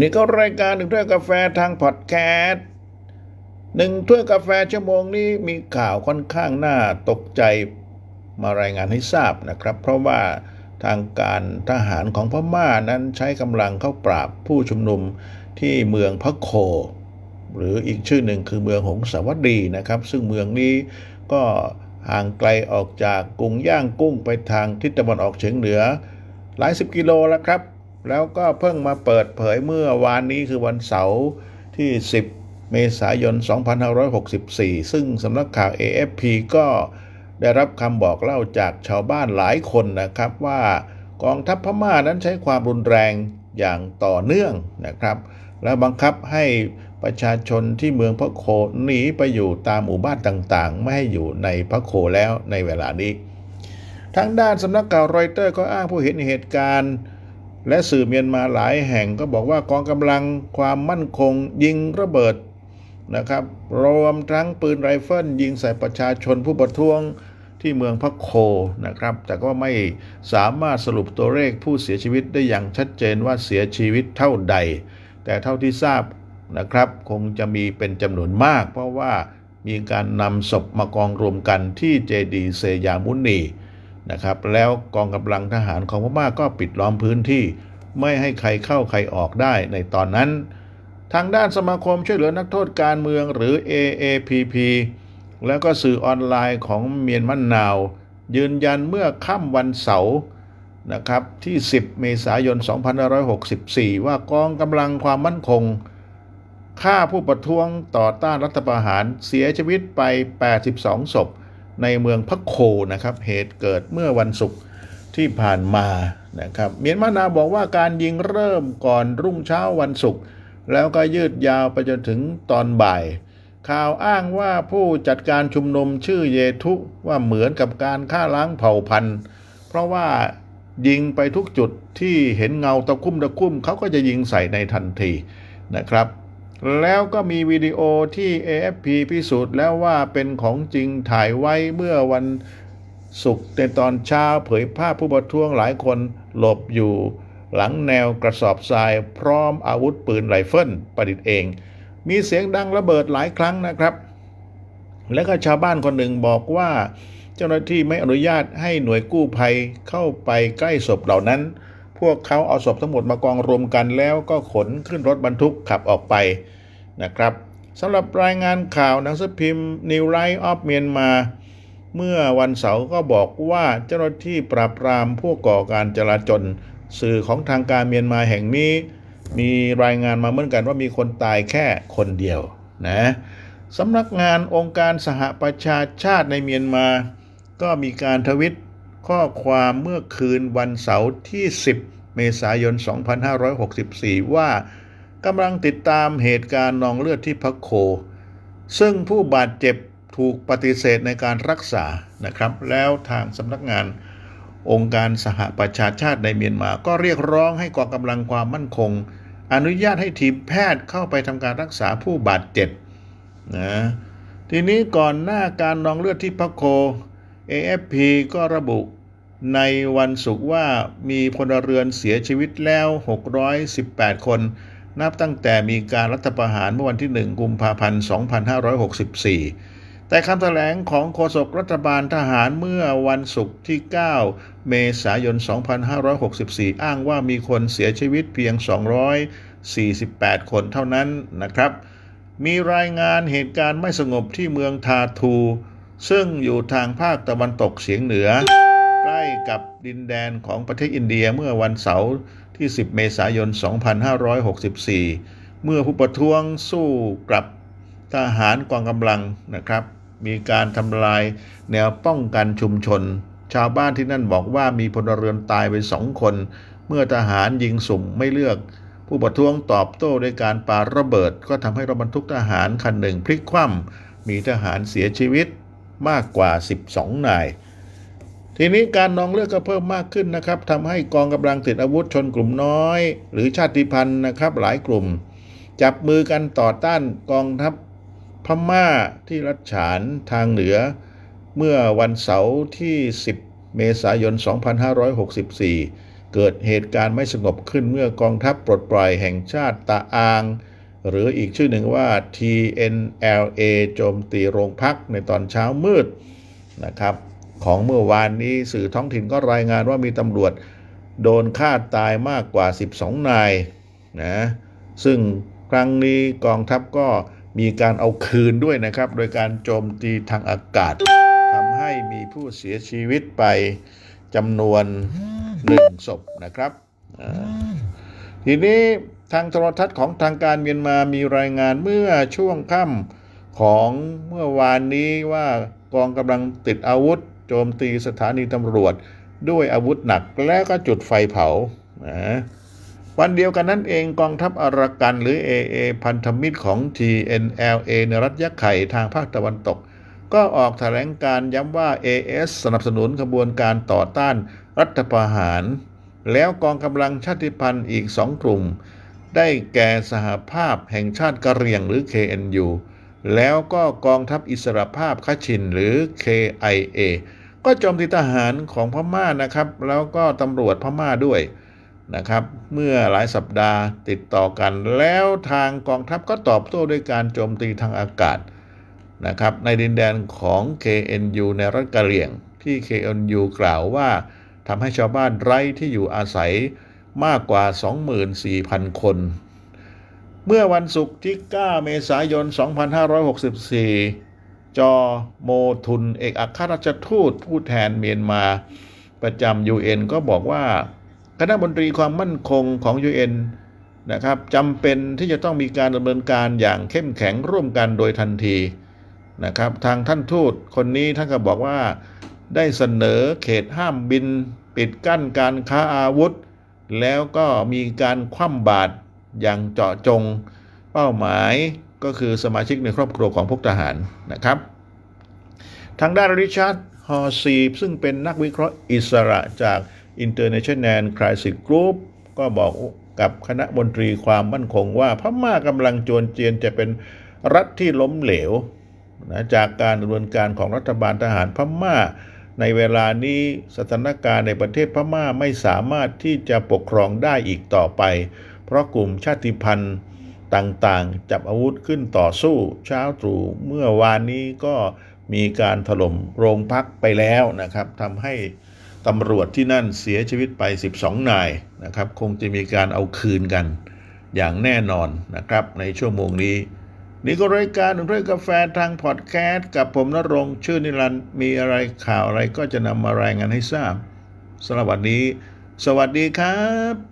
นี่ก็รายการหนึ่งถ้วยกาแฟทางพอดแคสต์หนึ่งถ้วยกาแฟชั่วโมงนี้มีข่าวค่อนข้างน่าตกใจมารายงานให้ทราบนะครับ เพราะว่าทางการทหารของพม่านั้นใช้กำลังเข้าปราบผู้ชุมนุมที่เมืองพะโค หรืออีกชื่อหนึ่งคือเมืองหงสาวดีนะครับ ซึ่งเมืองนี้ก็ห่างไกลออกจากกรุงย่างกุ้งไปทางทิศตะวันออกเฉียงเหนือ หลายสิบกิโลแล้วครับ แล้วก็เพิ่งมาเปิดเผยเมื่อวานนี้คือวันเสาร์ที่ 10 เมษายน 2564 ซึ่งสำนักข่าว AFP ก็ได้รับคำบอกเล่าจากชาวบ้านหลายคนนะครับว่ากองทัพพม่านั้นใช้ความรุนแรงอย่างต่อเนื่องนะครับ และบังคับให้ประชาชนที่เมืองพะโคหนีไปอยู่ตามหมู่บ้านต่างๆ ไม่ให้อยู่ในพะโคแล้วในเวลานี้ ทางด้านสำนักข่าวรอยเตอร์ก็อ้างผู้เห็นเหตุการณ์ และสื่อเมียนมาหลายแห่งก็บอกว่ากองกำลังความมั่นคงยิงระเบิดนะครับรวมทั้งปืนไรเฟิลยิงใส่ประชาชนผู้ประท้วงที่เมืองพะโคนะครับ แต่ก็ไม่สามารถสรุปตัวเลขผู้เสียชีวิตได้อย่างชัดเจนว่าเสียชีวิตเท่าใด แต่เท่าที่ทราบนะครับ คงจะมีเป็นจำนวนมาก เพราะว่ามีการนำศพมากองรวมกันที่เจดีเซยามุนี นะครับ แล้วกองกำลังทหารของพม่าก็ปิดล้อมพื้นที่ไม่ให้ใครเข้าใครออกได้ในตอนนั้น ทางด้านสมาคมช่วยเหลือนักโทษการเมืองหรือ AAPP แล้วก็สื่อออนไลน์ของเมียนมานาว ยืนยันเมื่อค่ำวันเสาร์นะครับที่ 10 เมษายน 2564 ว่ากองกำลังความมั่นคงฆ่าผู้ประท้วงต่อต้านรัฐประหารเสียชีวิตไป 82 ศพ ในเมืองพักโคนะครับ เหตุเกิดเมื่อวันศุกร์ที่ผ่านมานะครับ เมียนมานาบอกว่าการยิงเริ่มก่อนรุ่งเช้าวันศุกร์แล้วก็ยืดยาวไปจนถึงตอนบ่าย ข่าวอ้างว่าผู้จัดการชุมนุมชื่อเยทุว่าเหมือนกับการฆ่าล้างเผ่าพันธุ์ เพราะว่ายิงไปทุกจุดที่เห็นเงาตะคุ่มตะคุ่มเขาก็จะยิงใส่ในทันทีนะครับ แล้วก็มีวิดีโอที่ AFP พิสูจน์แล้วว่าเป็นของจริงถ่ายไว้เมื่อวันศุกร์ในตอนเช้าเผยภาพผู้ประท้วงหลายคนหลบอยู่หลังแนวกระสอบทรายพร้อมอาวุธปืนไรเฟิลประดิษฐ์เอง มีเสียงดังระเบิดหลายครั้งนะครับ และก็ชาวบ้านคนหนึ่งบอกว่า เจ้าหน้าที่ไม่อนุญาตให้หน่วยกู้ภัยเข้าไปใกล้ศพเหล่านั้น พวกเขาเอาศพทั้งหมดมากองรวมกันแล้วก็ขนขึ้นรถบรรทุกขับออกไปนะครับสำหรับรายงานข่าวหนังสือพิมพ์ New Light of Myanmar เมื่อวันเสาร์ก็บอกว่าเจ้าหน้าที่ปราบปรามผู้ก่อการจลาจลสื่อของทางการเมียนมาแห่งนี้ มีรายงานมาเหมือนกันว่ามีคนตายแค่คนเดียวนะสำนักงานองค์การสหประชาชาติในเมียนมา ก็มีการทวิต ข้อความเมื่อคืนวันเสาร์ที่ 10 เมษายน 2564 ว่ากำลังติดตามเหตุการณ์นองเลือดที่พักโค ซึ่งผู้บาดเจ็บถูกปฏิเสธในการรักษานะครับ แล้วทางสำนักงานองค์การสหประชาชาติในเมียนมา ก็เรียกร้องให้กองกำลังความมั่นคง อนุญาตให้ทีมแพทย์เข้าไปทำการรักษาผู้บาดเจ็บนะทีนี้ก่อนหน้าการนองเลือดที่พักโค AFP ก็ระบุในวันศุกร์ว่ามีพลเรือนเสียชีวิตแล้ว 618 คน นับตั้งแต่มีการรัฐประหารเมื่อวันที่ 1 กุมภาพันธ์ 2564 แต่คำแถลงของโฆษกรัฐบาลทหารเมื่อวันศุกร์ที่ 9 เมษายน 2564 อ้างว่ามีคนเสียชีวิตเพียง 248 คนเท่านั้นนะครับ มีรายงานเหตุการณ์ไม่สงบที่เมืองทาทู ซึ่งอยู่ทางภาคตะวันตกเฉียงเหนือ ใกล้กับดินแดนของประเทศอินเดียเมื่อวันเสาร์ที่ 10 เมษายน 2564 เมื่อผู้ประท้วงสู้กับทหารกองกำลังนะครับ มีการทำลายแนวป้องกันชุมชน ชาวบ้านที่นั่นบอกว่ามีพลเรือนตายไปสองคน เมื่อทหารยิงสุ่มไม่เลือก ผู้ประท้วงตอบโต้ด้วยการปาระเบิด ก็ทำให้รถบรรทุกทหารคันหนึ่งพลิกคว่ำมีทหารเสียชีวิต มากกว่า 12 นาย ทีนี้การนองเลือดก็เพิ่มมากขึ้นนะครับทำให้กองกำลังติดอาวุธชนกลุ่มน้อย หรือชาติพันธุ์นะครับหลายกลุ่ม จับมือกันต่อต้านกองทัพพม่าที่รัชฉานทางเหนือ เมื่อวันเสาร์ที่ 10 เมษายน 2564 เกิดเหตุการณ์ไม่สงบขึ้นเมื่อกองทัพปลดปล่อยแห่งชาติตาอาง หรืออีกชื่อหนึ่งว่า TNLA โจมตีโรงพักในตอนเช้ามืดนะครับของเมื่อวานนี้สื่อท้องถิ่นก็รายงานว่ามีตำรวจโดนฆ่าตายมากกว่า 12 นายนะซึ่งครั้งนี้กองทัพก็มีการเอาคืนด้วยนะครับ โดยการโจมตีทางอากาศทำให้มีผู้เสียชีวิตไปจำนวนหนึ่งศพนะครับ ทีนี้ ทางโทรทัศน์ของทางการเมียนมามีรายงานเมื่อช่วงค่ำของเมื่อวานนี้ว่ากองกำลังติดอาวุธ โจมตีสถานีตำรวจ ด้วยอาวุธหนักแล้วก็จุดไฟเผานะวันเดียวกันนั้นเองกองทัพอารักันหรือ AA พันธมิตรของ TNLA ในรัฐยะไข่ทางภาคตะวันตก ก็ออกแถลงการย้ำว่า AS สนับสนุนขบวนการต่อต้านรัฐประหาร แล้วกองกำลังชาติพันธุ์อีกสองกลุ่ม ได้แก่สหภาพแห่งชาติกะเหรี่ยงหรือ KNU แล้วก็กองทัพอิสรภาพคาชินหรือ KIA ก็โจมตีทหารของพม่านะครับ แล้วก็ตำรวจพม่าด้วยนะครับ เมื่อหลายสัปดาห์ติดต่อกัน แล้วทางกองทัพก็ตอบโต้ด้วยการโจมตีทางอากาศนะครับในดินแดนของ KNU ในรัฐกะเหรี่ยง ที่ KNU กล่าวว่าทำให้ชาวบ้านไร้ที่อยู่อาศัย มากกว่า 24,000 คน เมื่อวันศุกร์ที่ 9 เมษายน 2564 จอโมทุนเอกอัครราชทูตผู้แทนเมียนมาประจำ UN ก็บอกว่า คณะมนตรีความมั่นคงของ UN นะครับจำเป็นที่จะต้องมีการดำเนินการอย่างเข้มแข็งร่วมกันโดยทันทีนะครับ ทางท่านทูตคนนี้ท่านก็บอกว่า ได้เสนอเขตห้ามบิน ปิดกั้นการค้าอาวุธ แล้วก็มีการคว่ำบาตรอย่างเจาะจงเป้าหมายก็คือสมาชิกในครอบครัวของพวกทหารนะครับ ทางด้านริชาร์ดฮอซีซึ่งเป็นนักวิเคราะห์อิสระจาก International Crisis Group ก็บอกกับคณะมนตรีความมั่นคงว่าพม่ากำลังจวนเจียนจะเป็นรัฐที่ล้มเหลวนะจากการดำเนินการของรัฐบาลทหารพม่า ในเวลานี้สถานการณ์ในประเทศพม่าไม่สามารถที่จะปกครองได้อีกต่อไป เพราะกลุ่มชาติพันธุ์ต่างๆ จับอาวุธขึ้นต่อสู้เช้าตรู่เมื่อวานนี้ก็มีการถล่มโรงพักไปแล้วนะครับทำให้ตำรวจที่นั่นเสียชีวิตไป 12 นายนะครับ คงจะมีการเอาคืนกันอย่างแน่นอนนะครับ ในชั่วโมงนี้ นี่ก็รายการหนึ่งถ้วยกาแฟทางพอดแคสต์กับผมนรงชื่อนิรันด์มีอะไรข่าวอะไรก็จะนำมารายงานให้ทราบสำหรับวันนี้ สวัสดีครับ